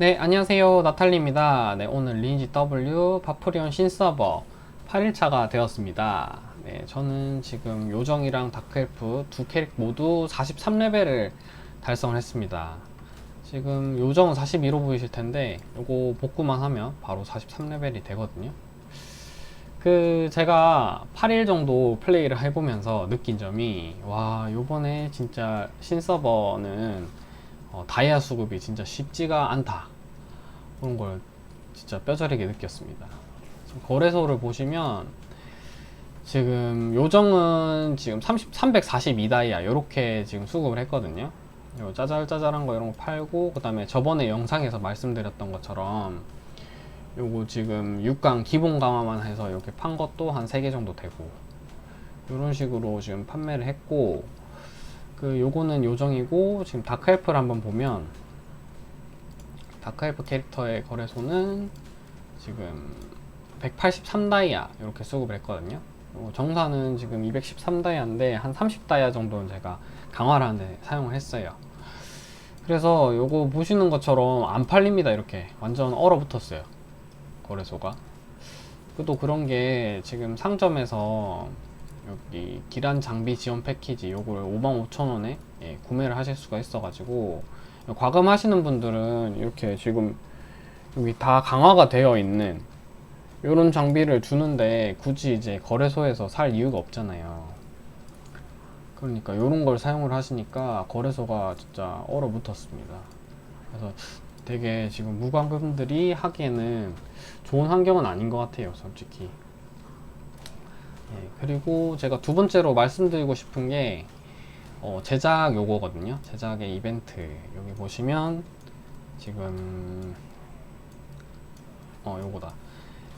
네, 안녕하세요. 나탈리입니다. 네, 오늘 리니지 W 파프리온 신서버 8일차가 되었습니다. 네, 저는 지금 요정이랑 다크엘프 두 캐릭 모두 43레벨을 달성을 했습니다. 지금 요정은 42로 보이실 텐데, 요거 복구만 하면 바로 43레벨이 되거든요. 그, 제가 8일 정도 플레이를 해보면서 느낀 점이, 와, 요번에 진짜 신서버는 어, 다이아 수급이 진짜 쉽지가 않다. 그런 걸 진짜 뼈저리게 느꼈습니다. 거래소를 보시면 지금 요정은 지금 30, 342다이아 이렇게 지금 수급을 했거든요. 요 짜잘짜잘한 거 이런 거 팔고 그다음에 저번에 영상에서 말씀드렸던 것처럼 요거 지금 6강 기본 강화만 해서 이렇게 판 것도 한 3개 정도 되고 이런 식으로 지금 판매를 했고 그 요거는 요정이고 지금 다크엘프를 한번 보면 다크엘프 캐릭터의 거래소는 지금 183다이아 이렇게 수급을 했거든요. 요 정사는 지금 213다이아인데 한 30다이아 정도는 제가 강화를 하는데 사용을 했어요. 그래서 요거 보시는 것처럼 안 팔립니다. 이렇게 완전 얼어붙었어요. 거래소가. 또 그런 게 지금 상점에서 여기 기란 장비 지원 패키지 요걸 55,000원에 예, 구매를 하실 수가 있어가지고 과금하시는 분들은 이렇게 지금 여기 다 강화가 되어 있는 이런 장비를 주는데 굳이 이제 거래소에서 살 이유가 없잖아요. 그러니까 이런 걸 사용을 하시니까 거래소가 진짜 얼어붙었습니다. 그래서 되게 지금 무과금들이 하기에는 좋은 환경은 아닌 것 같아요, 솔직히. 예, 그리고 제가 두 번째로 말씀드리고 싶은 게 어, 제작 요거거든요. 제작의 이벤트 여기 보시면 지금 어 요거다.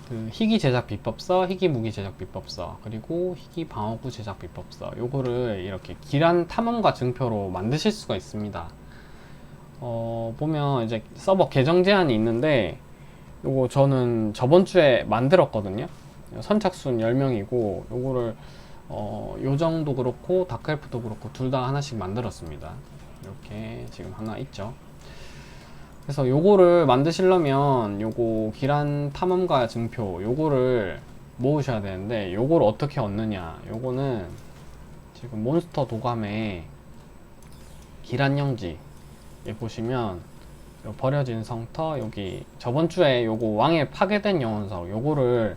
그 희귀 제작 비법서, 희귀 무기 제작 비법서, 그리고 희귀 방어구 제작 비법서 요거를 이렇게 기란 탐험과 증표로 만드실 수가 있습니다. 어, 보면 이제 서버 계정 제한이 있는데 요거 저는 저번 주에 만들었거든요. 선착순 10명이고 요거를 어, 요정도 그렇고 다크엘프도 그렇고 둘 다 하나씩 만들었습니다. 이렇게 지금 하나 있죠. 그래서 요거를 만드시려면 요거 기란 탐험가 증표 요거를 모으셔야 되는데 요거를 어떻게 얻느냐 요거는 지금 몬스터 도감에 기란 영지 에 보시면 요 버려진 성터 여기 저번 주에 요거 왕의 파괴된 영혼석 요거를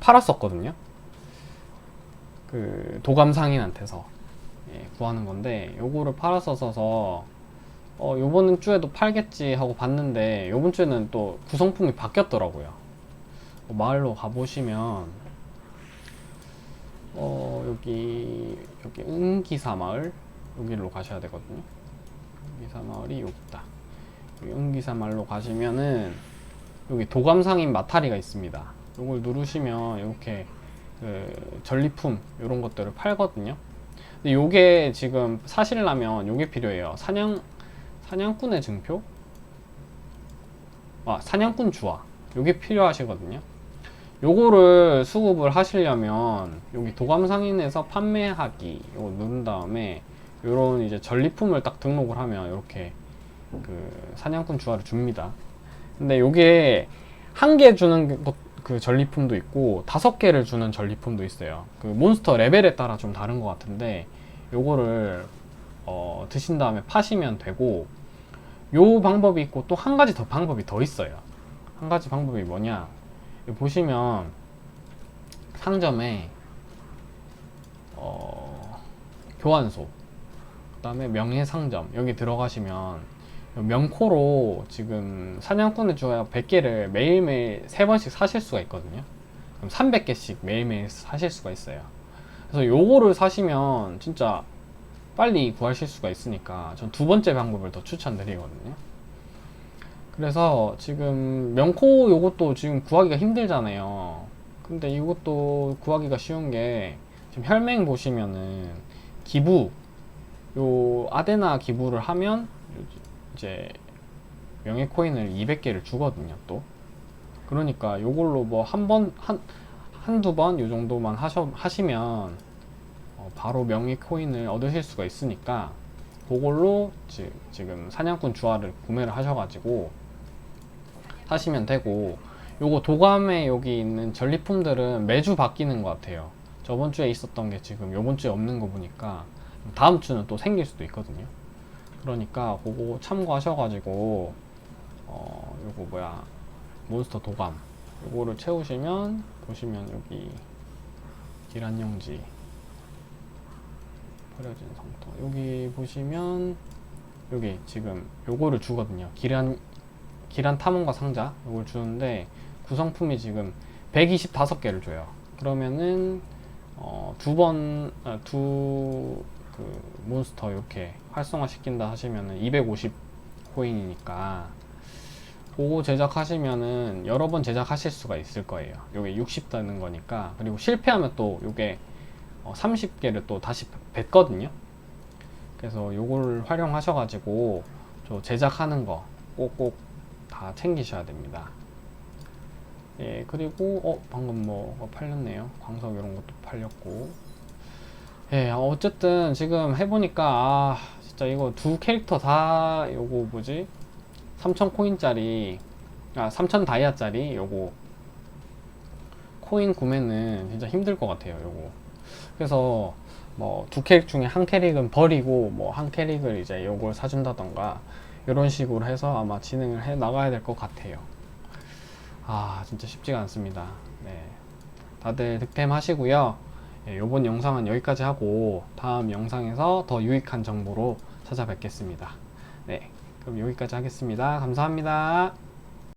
팔았었거든요. 그 도감 상인한테서 예, 구하는 건데 요거를 팔았었어서 어 요번 주에도 팔겠지 하고 봤는데 요번 주에는 또 구성품이 바뀌었더라고요. 어, 마을로 가보시면 어 여기 여기 은기사 마을 여기로 가셔야 되거든요. 은기사 마을이 여기 있다. 여기 은기사 마을로 가시면은 여기 도감상인 마타리가 있습니다. 요걸 누르시면 이렇게 그 전리품 이런 것들을 팔거든요. 근데 요게 지금 사실라면 요게 필요해요. 사냥 사냥꾼의 증표? 아 사냥꾼 주화 요게 필요하시거든요. 요거를 수급을 하시려면 여기 도감상인에서 판매하기 요거 누른 다음에 요런 이제 전리품을 딱 등록을 하면 이렇게 그 사냥꾼 주화를 줍니다. 근데 요게 한 개 주는 것, 그 전리품도 있고 다섯 개를 주는 전리품도 있어요. 그 몬스터 레벨에 따라 좀 다른 것 같은데 요거를 어, 드신 다음에 파시면 되고 요 방법이 있고 또 한 가지 더 방법이 더 있어요. 한 가지 방법이 뭐냐? 보시면 상점에 어, 교환소 그 다음에 명예상점 여기 들어가시면 명코로 지금 사냥꾼의 주화 100개를 매일매일 3번씩 사실 수가 있거든요. 그럼 300개씩 매일매일 사실 수가 있어요. 그래서 요거를 사시면 진짜 빨리 구하실 수가 있으니까 전 두 번째 방법을 더 추천드리거든요. 그래서 지금 명코 요것도 지금 구하기가 힘들잖아요. 근데 이것도 구하기가 쉬운 게 지금 혈맹 보시면은 기부 요 아데나 기부를 하면 이제 명예 코인을 200개를 주거든요, 또. 그러니까 요걸로 뭐 한 번, 한, 한두 번 요 정도만 하셔, 하시면 어, 바로 명예 코인을 얻으실 수가 있으니까 그걸로 지, 지금 사냥꾼 주화를 구매를 하셔가지고 사시면 되고 요거 도감에 여기 있는 전리품들은 매주 바뀌는 것 같아요. 저번 주에 있었던 게 지금 요번 주에 없는 거 보니까 다음 주는 또 생길 수도 있거든요. 그러니까 그거 참고하셔가지고 어 요거 뭐야 몬스터 도감 요거를 채우시면 보시면 여기 기란영지 버려진 성토 여기 보시면 여기 지금 요거를 주거든요. 기란 기란 탐험과 상자 요걸 주는데 구성품이 지금 125개를 줘요. 그러면은 어, 두 번 아, 두 그 몬스터 이렇게 활성화 시킨다 하시면은 250 코인이니까 그거 제작하시면은 여러 번 제작하실 수가 있을 거예요. 요게 60 되는 거니까 그리고 실패하면 또 요게 어, 30개를 또 다시 뱉거든요. 그래서 요걸 활용하셔가지고 저 제작하는 거 꼭꼭 다 챙기셔야 됩니다. 예, 그리고 어 방금 뭐 팔렸네요. 광석 이런 것도 팔렸고. 예, 어쨌든 지금 해보니까 아 진짜 이거 두 캐릭터 다 요거 뭐지? 3,000 코인짜리 아3,000 다이아짜리 요거 코인 구매는 진짜 힘들 것 같아요. 요거. 그래서 뭐 두 캐릭 중에 한 캐릭은 버리고 뭐 한 캐릭을 이제 요걸 사준다던가 이런 식으로 해서 아마 진행을 해 나가야 될 것 같아요. 아 진짜 쉽지가 않습니다. 네. 다들 득템 하시고요. 예, 이번 영상은 여기까지 하고 다음 영상에서 더 유익한 정보로 찾아뵙겠습니다. 네. 그럼 여기까지 하겠습니다. 감사합니다.